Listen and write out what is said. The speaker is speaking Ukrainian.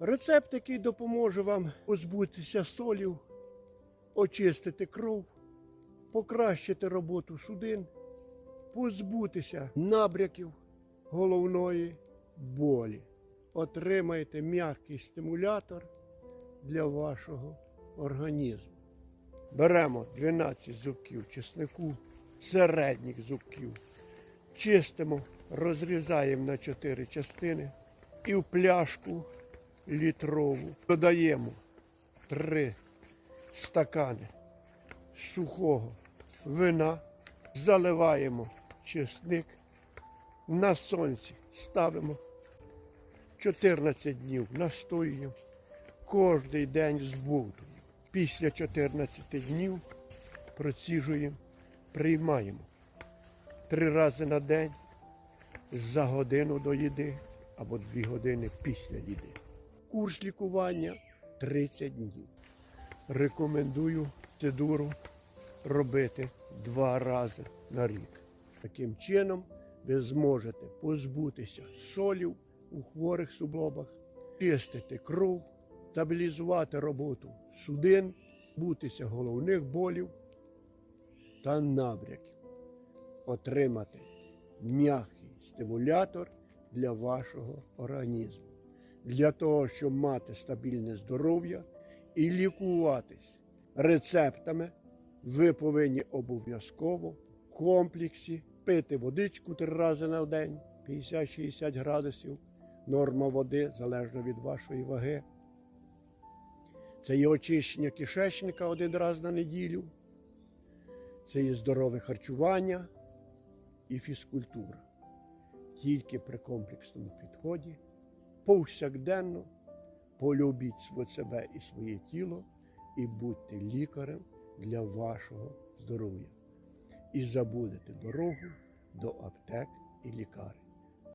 Рецепт, який допоможе вам позбутися солів, очистити кров, покращити роботу судин, позбутися набряків головної болі. Отримайте м'який стимулятор для вашого організму. Беремо 12 зубків чеснику, середніх зубків, чистимо, розрізаємо на 4 частини і в пляшку літрову. Додаємо 3 стакани сухого вина, заливаємо чесник, на сонці ставимо 14 днів. Настоюємо, кожний день збудуємо. Після 14 днів проціжуємо, приймаємо три рази на день за годину до їди або дві години після їди. Курс лікування 30 днів. Рекомендую процедуру робити два рази на рік. Таким чином ви зможете позбутися солів у хворих суглобах, чистити кров, стабілізувати роботу судин, бутися головних болів та набряків, отримати м'який стимулятор для вашого організму, для того, щоб мати стабільне здоров'я і лікуватись рецептами, ви повинні обов'язково в комплексі пити водичку три рази на день, 50-60 градусів, норма води залежно від вашої ваги. Це є очищення кишечника один раз на неділю, це є здорове харчування і фізкультура. Тільки при комплексному підході повсякденно полюбіть себе і своє тіло і будьте лікарем для вашого здоров'я. І забудете дорогу до аптек і лікарень.